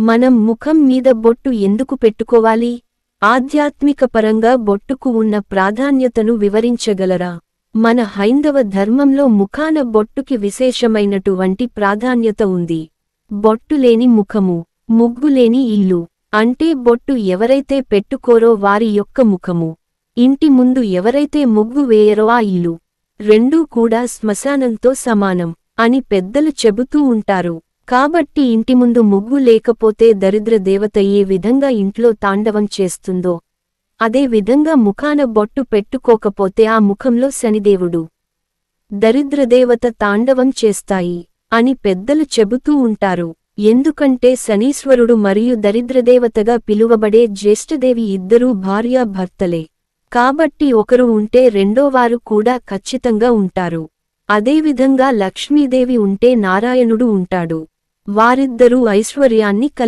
మనం ముఖం మీద బొట్టు ఎందుకు పెట్టుకోవాలి? ఆధ్యాత్మిక పరంగా బొట్టుకు ఉన్న ప్రాధాన్యతను వివరించగలరా? మన హైందవ ధర్మంలో ముఖాన బొట్టుకి విశేషమైనటువంటి ప్రాధాన్యత ఉంది. బొట్టులేని ముఖము ముగ్గులేని ఇల్లు అంటే బొట్టు ఎవరైతే పెట్టుకోరో వారి యొక్క ముఖము. ఇంటి ముందు ఎవరైతే ముగ్గు వేయరో ఆ ఇల్లు. రెండూ కూడా శ్మశానంతో సమానం అని పెద్దలు చెబుతూ ఉంటారు. కాబట్టి ఇంటి ముందు ముగ్గు లేకపోతే దరిద్ర దేవత ఏ విధంగా ఇంట్లో తాండవం చేస్తుందో అదే విధంగా ముఖాన బొట్టు పెట్టుకోకపోతే ఆ ముఖంలో శనిదేవుడు. దరిద్రదేవత తాండవం చేస్తాయి అని పెద్దలు చెబుతూ ఉంటారు. ఎందుకంటే శనీశ్వరుడు మరియు దరిద్రదేవతగా పిలువబడే జ్యేష్ఠదేవి ఇద్దరూ భార్యాభర్తలే. కాబట్టి ఒకరు ఉంటే రెండోవారు కూడా ఖచ్చితంగా ఉంటారు. అదేవిధంగా లక్ష్మీదేవి ఉంటే నారాయణుడు ఉంటాడు. వారిద్దరూ ఐశ్వర్యాన్ని